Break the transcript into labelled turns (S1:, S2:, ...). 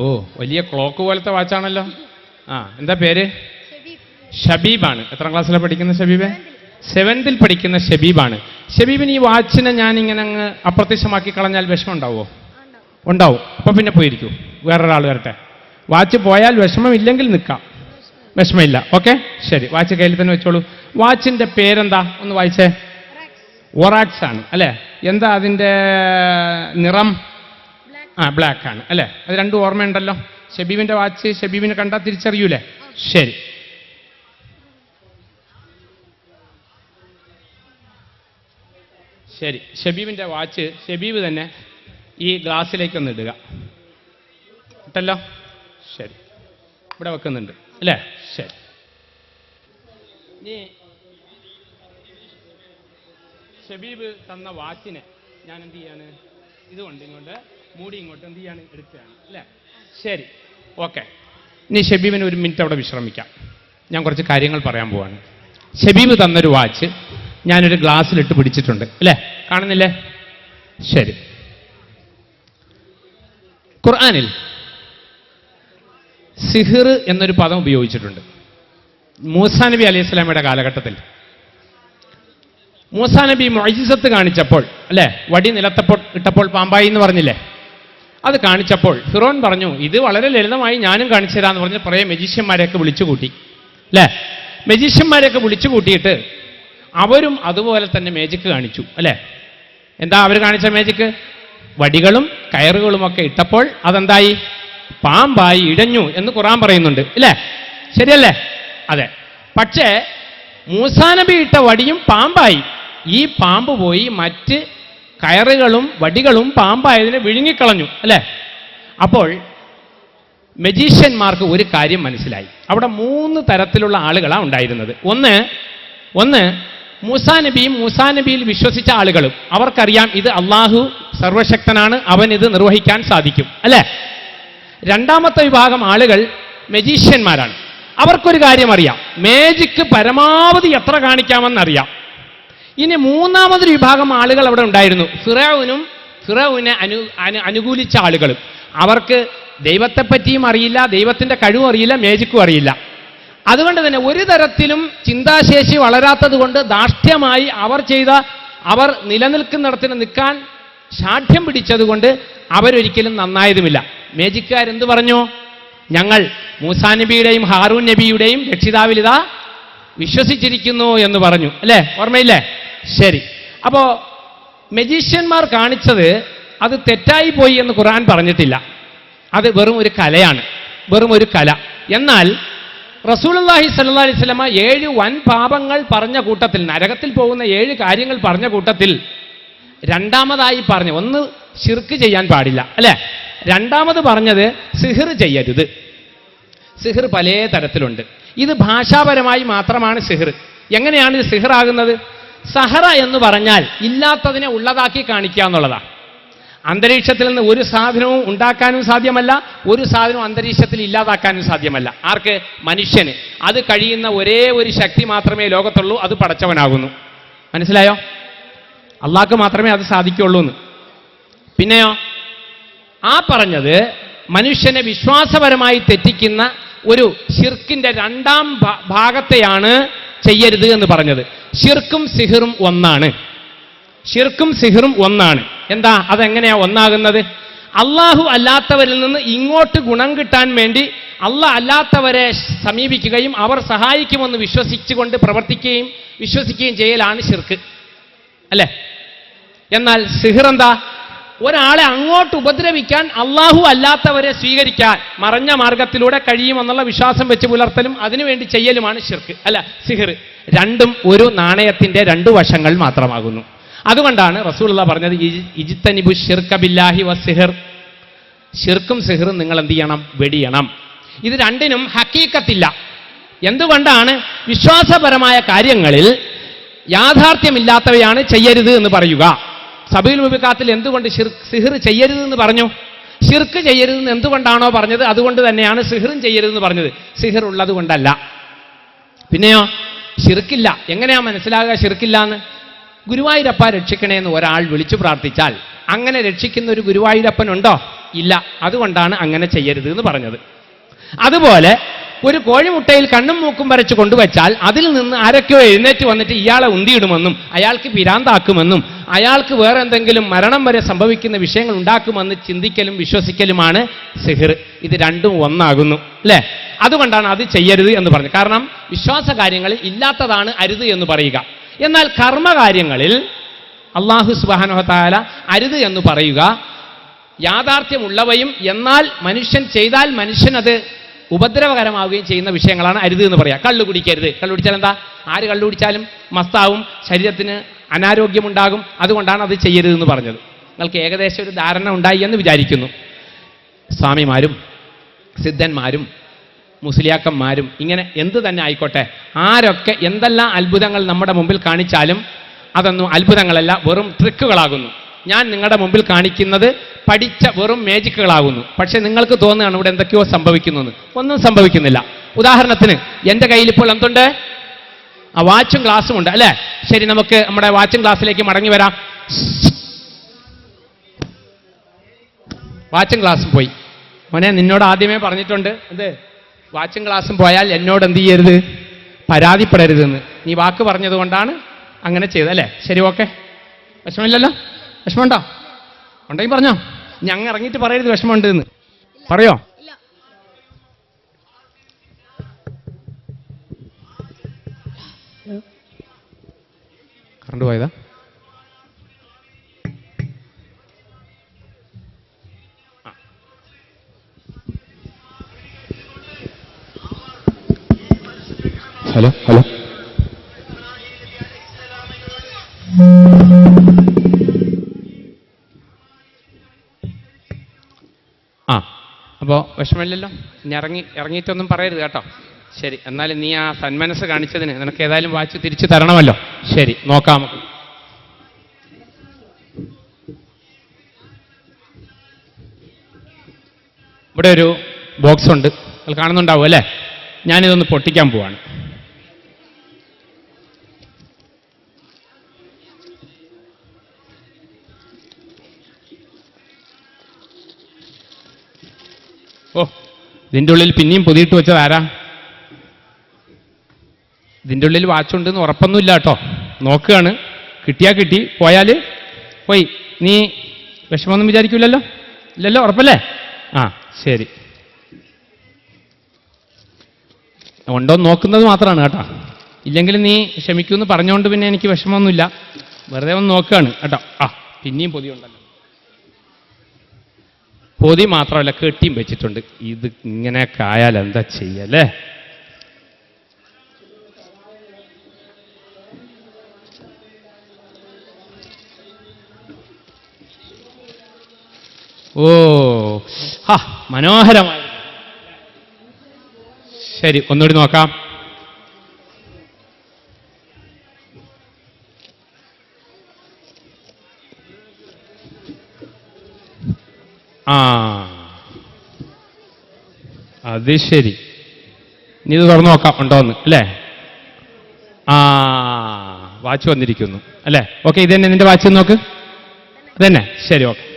S1: ഓ വലിയ ക്ലോക്ക് പോലത്തെ വാച്ചാണല്ലോ ആ എന്താ പേര്? ഷബീബാണ്. എത്രാം ക്ലാസ്സിലാണ് പഠിക്കുന്ന ഷബീബ്? സെവൻത്തിൽ പഠിക്കുന്ന ഷബീബാണ്. ഷബീബിന് ഈ വാച്ചിനെ ഞാൻ ഇങ്ങനെ അങ്ങ് അപ്രത്യക്ഷമാക്കി കളഞ്ഞാൽ വിഷമം ഉണ്ടാവുമോ ഉണ്ടാവും. അപ്പൊ പിന്നെ പോയിരിക്കൂ. വേറൊരാൾ വരട്ടെ. വാച്ച് പോയാൽ വിഷമമില്ലെങ്കിൽ നിൽക്കാം. വിഷമമില്ല. ഓക്കെ ശരി. വാച്ച് കയ്യിൽ തന്നെ വെച്ചോളൂ. വാച്ചിന്റെ പേരെന്താ? ഒന്ന് വായിച്ചേ. ഒറാക്സ് ആണ്. അല്ലേ? എന്താ അതിന്റെ നിറം? ആ ബ്ലാക്ക് ആണ് അല്ലേ? അത് രണ്ടും ഓർമ്മയുണ്ടല്ലോ. ഷബീബിന്റെ വാച്ച് ഷബീബിനെ കണ്ടാൽ തിരിച്ചറിയൂലേ? ശരി. ശരി. ഷബീബിന്റെ വാച്ച് ഷബീബ് തന്നെ ഈ ഗ്ലാസ്സിലേക്കൊന്ന് ഇടുക. ഇട്ടല്ലോ? ശരി. ഇവിടെ വെക്കുന്നുണ്ട് അല്ലേ? ശരി. ഇനി ഷബീബ് തന്ന വാച്ചിനെ ഞാൻ എന്ത് ചെയ്യാണ്? ഇതുകൊണ്ട് ഇങ്ങോട്ട് മൂടി ഇങ്ങോട്ട് എന്ത് ചെയ്യാണ്? എടുക്കുകയാണ്. അല്ലേ? ശരി. ഓക്കെ. ഇനി ഷബീബിന് ഒരു മിനിറ്റ് അവിടെ വിശ്രമിക്കാം. ഞാൻ കുറച്ച് കാര്യങ്ങൾ പറയാൻ പോവാണ്. ഷബീബ് തന്നൊരു വാച്ച് ഞാനൊരു ഗ്ലാസ്സിലിട്ട് പിടിച്ചിട്ടുണ്ട്. അല്ലേ? കാണുന്നില്ലേ? ശരി. ഖുർആാനിൽ സിഹിർ എന്നൊരു പദം ഉപയോഗിച്ചിട്ടുണ്ട്. മൂസാ നബി അലൈഹി സ്വലാമയുടെ കാലഘട്ടത്തിൽ. മൂസാ നബി മൊയ്ജിസത്ത് കാണിച്ചപ്പോൾ അല്ലേ? വടി നിലത്തപ്പോൾ ഇട്ടപ്പോൾ പാമ്പായി എന്ന് പറഞ്ഞില്ലേ? അത് കാണിച്ചപ്പോൾ ഫിറോൻ പറഞ്ഞു ഇത് വളരെ ലളിതമായി ഞാനും കാണിച്ചു തരാന്ന് പറഞ്ഞ് കുറേ മെജീഷ്യന്മാരെയൊക്കെ വിളിച്ചു കൂട്ടി അല്ലേ മെജീഷ്യന്മാരെയൊക്കെ വിളിച്ചു കൂട്ടിയിട്ട് അവരും അതുപോലെ തന്നെ മേജിക്ക് കാണിച്ചു അല്ലേ? എന്താ അവർ കാണിച്ച മേജിക്ക് വടികളും കയറുകളുമൊക്കെ ഇട്ടപ്പോൾ അതെന്തായി? പാമ്പായി ഇഴഞ്ഞു എന്ന് ഖുറാൻ പറയുന്നുണ്ട് ഇല്ലേ ശരിയല്ലേ? അതെ. പക്ഷേ മൂസാനബി ഇട്ട വടിയും പാമ്പായി. ഈ പാമ്പ് പോയി മറ്റ് കയറുകളും വടികളും പാമ്പായതിനെ വിഴുങ്ങിക്കളഞ്ഞു അല്ലേ? അപ്പോൾ മെജീഷ്യന്മാർക്ക് ഒരു കാര്യം മനസ്സിലായി. അവിടെ മൂന്ന് തരത്തിലുള്ള ആളുകളാണ് ഉണ്ടായിരുന്നത്. ഒന്ന് ഒന്ന് മൂസാ നബിയും വിശ്വസിച്ച ആളുകളും. അവർക്കറിയാം ഇത് അള്ളാഹു സർവശക്തനാണ് അവൻ ഇത് നിർവഹിക്കാൻ സാധിക്കും അല്ലേ? രണ്ടാമത്തെ വിഭാഗം ആളുകൾ മെജീഷ്യന്മാരാണ്. അവർക്കൊരു കാര്യം അറിയാം. മേജിക്ക് പരമാവധി എത്ര കാണിക്കാമെന്നറിയാം. ഇനി മൂന്നാമതൊരു വിഭാഗം ആളുകൾ അവിടെ ഉണ്ടായിരുന്നു. ഫിറൌനും ഫിറൌവിനെ അനു അനു- അനുകൂലിച്ച ആളുകളും. അവർക്ക് ദൈവത്തെപ്പറ്റിയും അറിയില്ല ദൈവത്തിന്റെ കഴിവും അറിയില്ല മേജിക്കും അറിയില്ല. അതുകൊണ്ട് തന്നെ ഒരു തരത്തിലും ചിന്താശേഷി വളരാത്തത് കൊണ്ട് ദാഷ്ട്യമായി അവർ ചെയ്ത അവർ നിലനിൽക്കുന്നിടത്തിന് നിൽക്കാൻ ശാഠ്യം പിടിച്ചതുകൊണ്ട് അവരൊരിക്കലും നന്നായതുമില്ല. മേജിക്കാരെന്ത് പറഞ്ഞു? ഞങ്ങൾ മൂസാ നബിയുടെയും ഹാറൂൻ നബിയുടെയും രക്ഷിതാവിലിതാ വിശ്വസിച്ചിരിക്കുന്നു എന്ന് പറഞ്ഞു. അല്ലേ? ഓർമ്മയില്ലേ? ശരി. അപ്പോ മെജീഷ്യന്മാർ കാണിച്ചത് അത് തെറ്റായി പോയി എന്ന് ഖുർആൻ പറഞ്ഞിട്ടില്ല. അത് വെറും ഒരു കലയാണ്. വെറും ഒരു കല. എന്നാൽ റസൂലുള്ളാഹി സല്ലാ അലൈഹി വസല്ലമ ഏഴ് വൻ പാപങ്ങൾ പറഞ്ഞ കൂട്ടത്തിൽ നരകത്തിൽ പോകുന്ന ഏഴ് കാര്യങ്ങൾ പറഞ്ഞ കൂട്ടത്തിൽ രണ്ടാമതായി പറഞ്ഞു. ഒന്ന് ശിർക്ക് ചെയ്യാൻ പാടില്ല. അല്ലേ? രണ്ടാമത് പറഞ്ഞത് സിഹിർ ചെയ്യരുത്. സിഹിർ പല തരത്തിലുണ്ട്. ഇത് ഭാഷാപരമായി മാത്രമാണ് സിഹിർ. എങ്ങനെയാണ് ഇത് സിഹിർ ആകുന്നത്? സഹറ എന്ന് പറഞ്ഞാൽ ഇല്ലാത്തതിനെ ഉള്ളതാക്കി കാണിക്കുക എന്നുള്ളതാണ്. അന്തരീക്ഷത്തിൽ നിന്ന് ഒരു സാധനവും ഉണ്ടാക്കാനും സാധ്യമല്ല ഒരു സാധനവും അന്തരീക്ഷത്തിൽ ഇല്ലാതാക്കാനും സാധ്യമല്ല. ആർക്ക്? മനുഷ്യന്. അത് കഴിയുന്ന ഒരേ ഒരു ശക്തി മാത്രമേ ലോകത്തുള്ളൂ അത് പടച്ചവനാകുന്നു. മനസ്സിലായോ? അള്ളാഹ്ക്ക് മാത്രമേ അത് സാധിക്കുള്ളൂ എന്ന്. പിന്നെയോ? ആ പറഞ്ഞത് മനുഷ്യനെ വിശ്വാസപരമായി തെറ്റിക്കുന്ന ഒരു ഷിർക്കിന്റെ രണ്ടാം ഭാഗത്തെയാണ് ചെയ്യരുത് എന്ന് പറഞ്ഞത്. ഷിർക്കും സിഹിറും ഒന്നാണ്. ഷിർക്കും സിഹിറും ഒന്നാണ്. എന്താ? അതെങ്ങനെയാ ഒന്നാകുന്നത്? അള്ളാഹു അല്ലാത്തവരിൽ നിന്ന് ഇങ്ങോട്ട് ഗുണം കിട്ടാൻ വേണ്ടി അല്ല അല്ലാത്തവരെ സമീപിക്കുകയും അവർ സഹായിക്കുമെന്ന് വിശ്വസിച്ചുകൊണ്ട് പ്രവർത്തിക്കുകയും വിശ്വസിക്കുകയും ചെയ്യലാണ് ശിർക്ക്. അല്ലേ? എന്നാൽ സിഹിർ എന്താ ഒരാളെ അങ്ങോട്ട് ഉപദ്രവിക്കാൻ അള്ളാഹു അല്ലാത്തവരെ സ്വീകരിക്കാൻ മറഞ്ഞ മാർഗത്തിലൂടെ കഴിയുമെന്നുള്ള വിശ്വാസം വെച്ച് പുലർത്തലും അതിനുവേണ്ടി ചെയ്യലുമാണ് ഷിർക്ക് അല്ല സിഹിർ. രണ്ടും ഒരു നാണയത്തിന്റെ രണ്ടു വശങ്ങൾ മാത്രമാകുന്നു. അതുകൊണ്ടാണ് റസൂലുള്ള പറഞ്ഞത് ഇജിത്തനിബു ഇജ്തനിബു ഷിർക ബില്ലാഹി വസിഹിർ ഷിർക്കും സിഹിറും നിങ്ങൾ എന്ത് ചെയ്യണം? വെടിയണം. ഇത് രണ്ടിനും ഹക്കീക്കത്തില്ല. എന്തുകൊണ്ടാണ്? വിശ്വാസപരമായ കാര്യങ്ങളിൽ യാഥാർത്ഥ്യമില്ലാത്തവയാണ് ചെയ്യരുത് എന്ന് പറയുക. സബീൽ മുബിക്കാത്തിൽ എന്തുകൊണ്ട് സിഹിർ ചെയ്യരുതെന്ന് പറഞ്ഞു? ഷിർക്ക് ചെയ്യരുതെന്ന് എന്തുകൊണ്ടാണോ പറഞ്ഞത്? അതുകൊണ്ട് തന്നെയാണ് സിഹിറും ചെയ്യരുതെന്ന് പറഞ്ഞത്. സിഹിർ ഉള്ളത് കൊണ്ടല്ല പിന്നെയോ ഷിർക്കില്ല എങ്ങനെയാ മനസ്സിലാകുക ഷിർക്കില്ല എന്ന് ഗുരുവായൂരപ്പ രക്ഷിക്കണേന്ന് ഒരാൾ വിളിച്ചു പ്രാർത്ഥിച്ചാൽ അങ്ങനെ രക്ഷിക്കുന്ന ഒരു ഗുരുവായൂരപ്പൻ ഉണ്ടോ ഇല്ല. അതുകൊണ്ടാണ് അങ്ങനെ ചെയ്യരുത് എന്ന് പറഞ്ഞത്. അതുപോലെ ഒരു കോഴിമുട്ടയിൽ കണ്ണും മൂക്കും വരച്ച് കൊണ്ടുവച്ചാൽ അതിൽ നിന്ന് ആരൊക്കെയോ എഴുന്നേറ്റ് വന്നിട്ട് ഇയാളെ ഉന്തിയിടുമെന്നും അയാൾക്ക് പിരാന്താക്കുമെന്നും അയാൾക്ക് വേറെ എന്തെങ്കിലും മരണം വരെ സംഭവിക്കുന്ന വിഷയങ്ങൾ ഉണ്ടാക്കുമെന്ന് ചിന്തിക്കലും വിശ്വസിക്കലുമാണ് സിഹിർ. ഇത് രണ്ടും ഒന്നാകുന്നു അല്ലേ? അതുകൊണ്ടാണ് അത് ചെയ്യരുത് എന്ന് പറഞ്ഞത്. കാരണം വിശ്വാസ കാര്യങ്ങളിൽ ഇല്ലാത്തതാണ് അരുത് എന്ന് പറയുക. എന്നാൽ കർമ്മകാര്യങ്ങളിൽ അള്ളാഹു സുബാനോഹത്താല അരുത് എന്ന് പറയുക. യാഥാർത്ഥ്യമുള്ളവയും എന്നാൽ മനുഷ്യൻ ചെയ്താൽ മനുഷ്യനത് ഉപദ്രവകരമാവുകയും ചെയ്യുന്ന വിഷയങ്ങളാണ് അരുത് എന്ന് പറയാം കള്ളു കുടിക്കരുത്. കള്ളു കുടിച്ചാൽ എന്താ? ആര് കള്ളു കുടിച്ചാലും മസ്താവും ശരീരത്തിന് അനാരോഗ്യമുണ്ടാകും. അതുകൊണ്ടാണ് അത് ചെയ്യരുതെന്ന് പറഞ്ഞത്. നിങ്ങൾക്ക് ഏകദേശം ഒരു ധാരണ ഉണ്ടായി എന്ന് വിചാരിക്കുന്നു. സ്വാമിമാരും സിദ്ധന്മാരും മുസ്ലിയാക്കന്മാരും ഇങ്ങനെ എന്ത് തന്നെ ആയിക്കോട്ടെ ആരൊക്കെ എന്തെല്ലാം അത്ഭുതങ്ങൾ നമ്മുടെ മുമ്പിൽ കാണിച്ചാലും അതൊന്നും അത്ഭുതങ്ങളല്ല വെറും ട്രിക്കുകളാകുന്നു. ഞാൻ നിങ്ങളുടെ മുമ്പിൽ കാണിക്കുന്നത് പഠിച്ച വെറും മേജിക്കുകളാകുന്നു പക്ഷെ നിങ്ങൾക്ക് തോന്നുകയാണ് ഇവിടെ എന്തൊക്കെയോ സംഭവിക്കുന്നു. ഒന്നും സംഭവിക്കുന്നില്ല. ഉദാഹരണത്തിന് എന്റെ കയ്യിൽ ഇപ്പോൾ എന്തുണ്ട്? ആ വാച്ചും ഗ്ലാസും ഉണ്ട് അല്ലേ? ശരി നമുക്ക് നമ്മുടെ വാച്ചും ഗ്ലാസ്സിലേക്ക് മടങ്ങി വരാം. വാച്ചും ഗ്ലാസും പോയി. മോനെ നിന്നോട് ആദ്യമേ പറഞ്ഞിട്ടുണ്ട് എന്ത്? വാച്ചും ക്ലാസ്സും പോയാൽ എന്നോട് എന്ത് ചെയ്യരുത്? പരാതിപ്പെടരുതെന്ന്. നീ വാക്ക് പറഞ്ഞതുകൊണ്ടാണ് അങ്ങനെ ചെയ്തത് അല്ലേ? ശരി ഓക്കെ. വിഷമമില്ലല്ലോ? വിഷമമുണ്ടോ? ഉണ്ടെങ്കിൽ പറഞ്ഞോ. ഞങ്ങൾ ഇറങ്ങിയിട്ട് പറയരുത് വിഷമമുണ്ട് എന്ന് പറയോ? കറണ്ട് പോയതാ. Hello hello. ആ അപ്പോൾ വിഷമമില്ലല്ലോ. ഇനി ഇറങ്ങി ഇറങ്ങിയിട്ടൊന്നും പറയരുത് കേട്ടോ. ശരി എന്നാലും നീ ആ സന്മനസ് കാണിച്ചതിന് നിനക്ക് ഏതായാലും വാച്ച് തിരിച്ചു തരണമല്ലോ. ശരി നോക്കാം. ഇവിടെ ഒരു ബോക്സ് ഉണ്ട്. അത് കാണുന്നുണ്ടാവും അല്ലേ? ഞാനിതൊന്ന് പൊട്ടിക്കാൻ പോവാണ്. ഓ ഇതിന്റെ ഉള്ളിൽ പിന്നെയും പുതിയിട്ട് വെച്ചത് ആരാ? ഇതിന്റെ ഉള്ളിൽ വാച്ചുണ്ടെന്ന് ഉറപ്പൊന്നുമില്ല കേട്ടോ. നോക്കുകയാണ്. കിട്ടിയാൽ കിട്ടി. പോയാൽ പോയി. നീ വിഷമമൊന്നും വിചാരിക്കില്ലല്ലോ ഇല്ലല്ലോ? ഉറപ്പല്ലേ? ആ ശരി. ഉണ്ടോ നോക്കുന്നത് മാത്രമാണ് കേട്ടോ. ഇല്ലെങ്കിൽ നീ ക്ഷമിക്കുമെന്ന് പറഞ്ഞുകൊണ്ട് പിന്നെ എനിക്ക് വിഷമമൊന്നുമില്ല. വെറുതെ ഒന്ന് നോക്കുകയാണ് കേട്ടോ. ആ പിന്നെയും പൊതി ഉണ്ടല്ലോ. പൊതി മാത്രമല്ല കെട്ടിയും വെച്ചിട്ടുണ്ട്. ഇത് ഇങ്ങനെയൊക്കെ ആയാൽ എന്താ ചെയ്യല്ലേ? ഓ ഹാ മനോഹരമായി. ശരി ഒന്നുകൂടി നോക്കാം. ആ അത് ശരി. ഇനി ഇത് തുറന്നു നോക്കാം ഉണ്ടോന്ന് അല്ലേ? ആ വാച്ച് വന്നിരിക്കുന്നു അല്ലേ? ഓക്കെ ഇത് തന്നെ നിന്റെ വാച്ച് നോക്ക്. അതന്നെ ശരി ഓക്കെ.